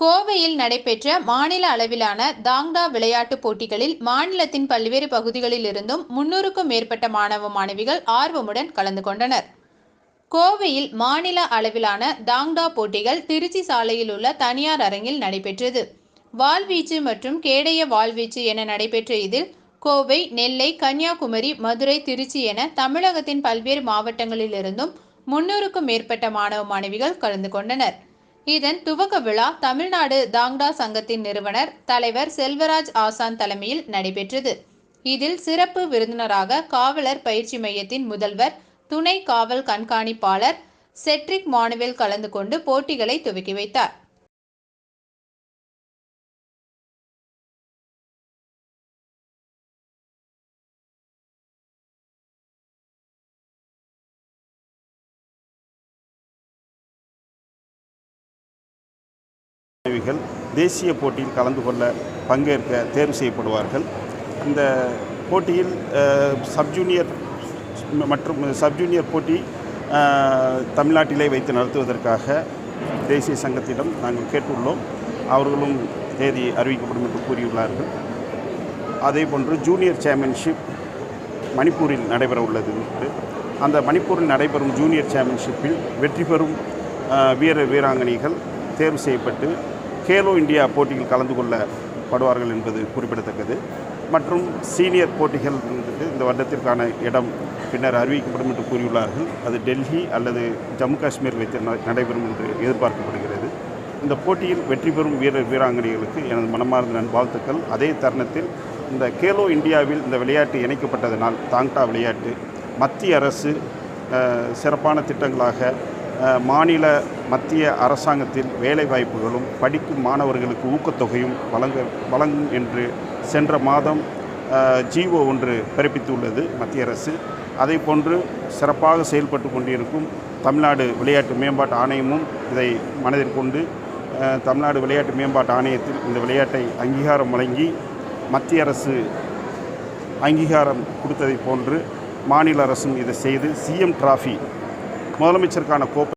கோவையில் நடைபெற்ற மாநில அளவிலான தாங்டா விளையாட்டுப் போட்டிகளில் மாநிலத்தின் பல்வேறு பகுதிகளில் இருந்தும் முன்னூறுக்கும் மேற்பட்ட மாணவ மாணவிகள் ஆர்வமுடன் கலந்து கொண்டனர். கோவையில் மாநில அளவிலான தாங்டா போட்டிகள் திருச்சி சாலையில் உள்ள தனியார் அரங்கில் நடைபெற்றது. வாள்வீச்சு மற்றும் கேடய வாள்வீச்சு என நடைபெற்ற இதில் கோவை நெல்லை கன்னியாகுமரி மதுரை திருச்சி என தமிழகத்தின் பல்வேறு மாவட்டங்களிலிருந்தும் முன்னூறுக்கும் மேற்பட்ட மாணவ மாணவிகள் கலந்து கொண்டனர். இதன் துவக்க விழா தமிழ்நாடு தாங்டா சங்கத்தின் நிறுவனர் தலைவர் செல்வராஜ் ஆசான் தலைமையில் நடைபெற்றது. இதில் சிறப்பு விருந்தினராக காவலர் பயிற்சி மையத்தின் முதல்வர் துணை காவல் கண்காணிப்பாளர் செட்ரிக் மானுவேல் கலந்து கொண்டு போட்டிகளை துவக்கி வைத்தார். மாணவிகள் தேசிய போட்டியில் கலந்து கொள்ள பங்கேற்க தேர்வு செய்யப்படுவார்கள். இந்த போட்டியில் சப்ஜூனியர் சப் ஜூனியர் மற்றும் சப் ஜூனியர் போட்டி தமிழ்நாட்டிலே வைத்து நடத்துவதற்காக தேசிய சங்கத்திடம் நாங்கள் கேட்டுள்ளோம். அவர்களும் தேதி அறிவிக்கப்படும் என்று கூறியுள்ளார்கள். அதே போன்று ஜூனியர் சாம்பியன்ஷிப் மணிப்பூரில் நடைபெற உள்ளது அந்த மணிப்பூரில் நடைபெறும் ஜூனியர் சாம்பியன்ஷிப்பில் வெற்றி பெறும் வீர வீரர் வீராங்கனைகள் தேர்வு செய்யப்பட்டு கேலோ இந்தியா போட்டியில் கலந்து கொள்ளப்படுவார்கள் என்பது குறிப்பிடத்தக்கது. மற்றும் சீனியர் போட்டிகள் வந்து இந்த வருடத்திற்கான இடம் பின்னர் அறிவிக்கப்படும் என்று கூறியுள்ளார்கள். அது டெல்லி அல்லது ஜம்மு காஷ்மீர் வைத்து ந- நடைபெறும் என்று எதிர்பார்க்கப்படுகிறது. இந்த போட்டியில் வெற்றி பெறும் வீரர் வீராங்கனைகளுக்கு எனது மனமார்ந்த நல்வாழ்த்துக்கள். அதே தருணத்தில் இந்த கேலோ இந்தியாவில் இந்த விளையாட்டு இணைக்கப்பட்டதனால் தாங்டா விளையாட்டு மத்திய அரசு சிறப்பான திட்டங்களாக மாநில மத்திய அரசாங்கத்தில் வேலைவாய்ப்புகளும் படிக்கும் மாணவர்களுக்கு ஊக்கத்தொகையும் வழங்க வழங்கும் என்று சென்ற மாதம் ஜிஓ ஒன்று பிறப்பித்துள்ளது மத்திய அரசு. அதை போன்று சிறப்பாக செயல்பட்டு கொண்டிருக்கும் தமிழ்நாடு விளையாட்டு மேம்பாட்டு ஆணையமும் இதை மனதில் கொண்டு தமிழ்நாடு விளையாட்டு மேம்பாட்டு ஆணையத்தில் இந்த விளையாட்டை அங்கீகாரம் வழங்கி மத்திய அரசு அங்கீகாரம் கொடுத்ததை போன்று மாநில அரசும் இதை செய்து சிஎம் டிராஃபி முதலமைச்சருக்கான கோப்பை